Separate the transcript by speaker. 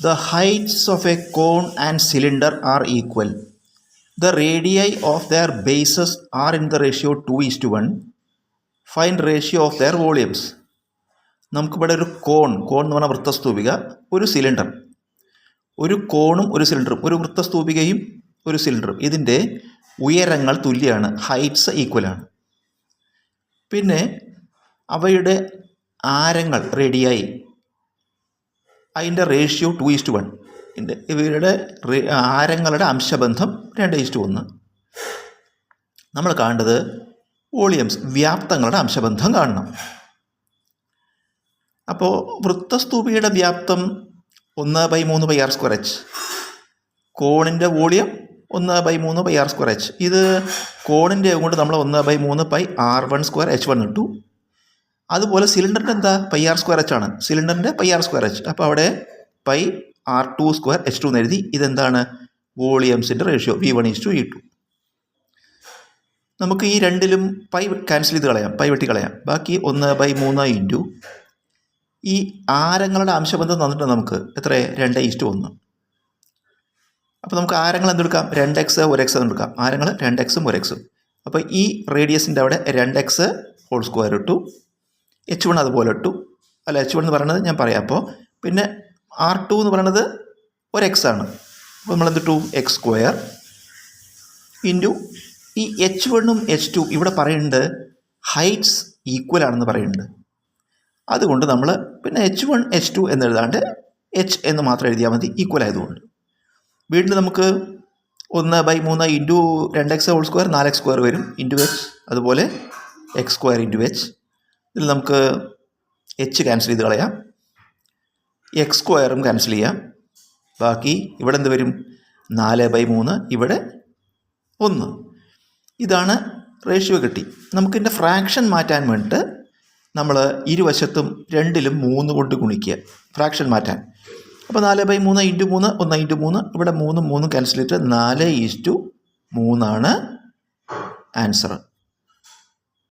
Speaker 1: The heights of a cone and cylinder are equal. The radii of their bases are in the ratio 2 is to 1. Find ratio of their volumes. നമുക്കിവിടെ ഒരു കോൺ കോൺ എന്ന് പറഞ്ഞാൽ വൃത്തസ്തൂപിക ഒരു cylinder ഒരു കോണും ഒരു സിലിണ്ടറും ഒരു വൃത്തസ്തൂപികയും ഒരു സിലിണ്ടറും ഇതിന്റെ ഉയരങ്ങൾ തുല്യമാണ് ഹൈറ്റ്സ് ഈക്വലാണ് പിന്നെ അവയുടെ ആരങ്ങൾ റെഡിയായി അതിന്റെ ratio two is to one ഇവരുടെ റേ- ആരങ്ങളുടെ അംശബന്ധം രണ്ട് ഈസ്റ്റ് ഒന്ന് നമ്മൾ കാണേണ്ടത് വോളിയംസ് വ്യാപ്തങ്ങളുടെ അംശബന്ധം കാണണം. അപ്പോൾ വൃത്തസ്തൂപിയുടെ വ്യാപ്തം ഒന്ന് ബൈ മൂന്ന് ബൈ ആർ സ്ക്വയർ എച്ച് കോണിന്റെ വോളിയം ഒന്ന് ബൈ മൂന്ന് ബൈ ആർ സ്ക്വയർ എച്ച് ഇത് കോണിന്റെ കൊണ്ട് നമ്മൾ ഒന്ന് ബൈ മൂന്ന് by R one square H one ഇട്ടു. അതുപോലെ സിലിണ്ടറിന്റെ എന്താ? പൈ ആർ സ്ക്വയർ എച്ച് ആണ്. സിലിണ്ടറിന്റെ പൈ ആർ സ്ക്വയർ എച്ച് അപ്പോൾ അവിടെ pi R two square H two എന്ന് എഴുതി. ഇതെന്താണ്? വോളിയംസിന്റെ ratio V one is to V two നമുക്ക് ഈ രണ്ടിലും പൈ ക്യാൻസൽ ചെയ്ത് കളയാം. പൈ വെട്ടി കളയാം. ബാക്കി ഒന്ന് ബൈ മൂന്ന് ഇന്റു ഈ ആരങ്ങളുടെ അംശബന്ധം തന്നിട്ട് നമുക്ക്. എത്ര രണ്ട് ഈസ്റ്റ് ഒന്ന്. അപ്പോൾ നമുക്ക് ആരങ്ങൾ എന്തെടുക്കാം? രണ്ട് എക്സ് ഒരു എക്സ് എന്നെടുക്കാം ആരങ്ങൾ? രണ്ട് എക്സും ഒരു എക്സും അപ്പോൾ ഈ റേഡിയസിന്റെ അവിടെ രണ്ട് എക്സ് ഹോൾ സ്ക്വയർ ഇട്ടു. എച്ച് വൺ അതുപോലെ ഇട്ടു. അല്ല? എച്ച് വൺ എന്ന് പറയുന്നത് ഞാൻ പറയാം അപ്പോൾ പിന്നെ ആർ ടു എന്ന് പറയുന്നത് ഒരു എക്സ് ആണ്. അപ്പോൾ നമ്മൾ എന്തിട്ടു എക്സ് സ്ക്വയർ ഇന്റു ഈ എച്ച് വണ്ണും എച്ച് ടു ഇവിടെ പറയുന്നുണ്ട് ഹൈറ്റ്സ് ഈക്വൽ ആണെന്ന് പറയുന്നുണ്ട്. അതുകൊണ്ട് നമ്മൾ പിന്നെ എച്ച് വൺ എച്ച് ടു എന്നെഴുതാണ്ട് എച്ച് എന്ന് മാത്രം എഴുതിയാൽ മതി. ഈക്വൽ ആയതുകൊണ്ട്. വീണ്ടും നമുക്ക് ഒന്ന് ബൈ മൂന്ന് ഇന്റു രണ്ട് എക്സ് ഹോൾ സ്ക്വയർ നാല് എക്സ് സ്ക്വയർ വരും. ഇന്റു എച്ച് അതുപോലെ എക്സ് സ്ക്വയർ ഇന്റു എച്ച് ഇതിൽ നമുക്ക് എച്ച് ക്യാൻസൽ ചെയ്ത് കളയാം. എക്സ് സ്ക്വയറും ക്യാൻസൽ ചെയ്യാം. ബാക്കി ഇവിടെ എന്ത് വരും? നാല് ബൈ മൂന്ന് ഇവിടെ ഒന്ന്. ഇതാണ് റേഷ്യോ കിട്ടി. നമുക്കിതിന്റെ ഫ്രാക്ഷൻ മാറ്റാൻ വേണ്ടിയിട്ട് നമ്മൾ ഇരുവശത്തും രണ്ടിലും മൂന്ന് കൊണ്ട് ഗുണിക്കുക. ഫ്രാക്ഷൻ മാറ്റാൻ. അപ്പോൾ നാല് ബൈ മൂന്ന് ഇന്റു മൂന്ന് ഒന്ന് ഇന്റു മൂന്ന്. ഇവിടെ മൂന്നും മൂന്നും ക്യാൻസൽ ചെയ്തിട്ട് നാല് ഈസ്റ്റു മൂന്നാണ് ആൻസർ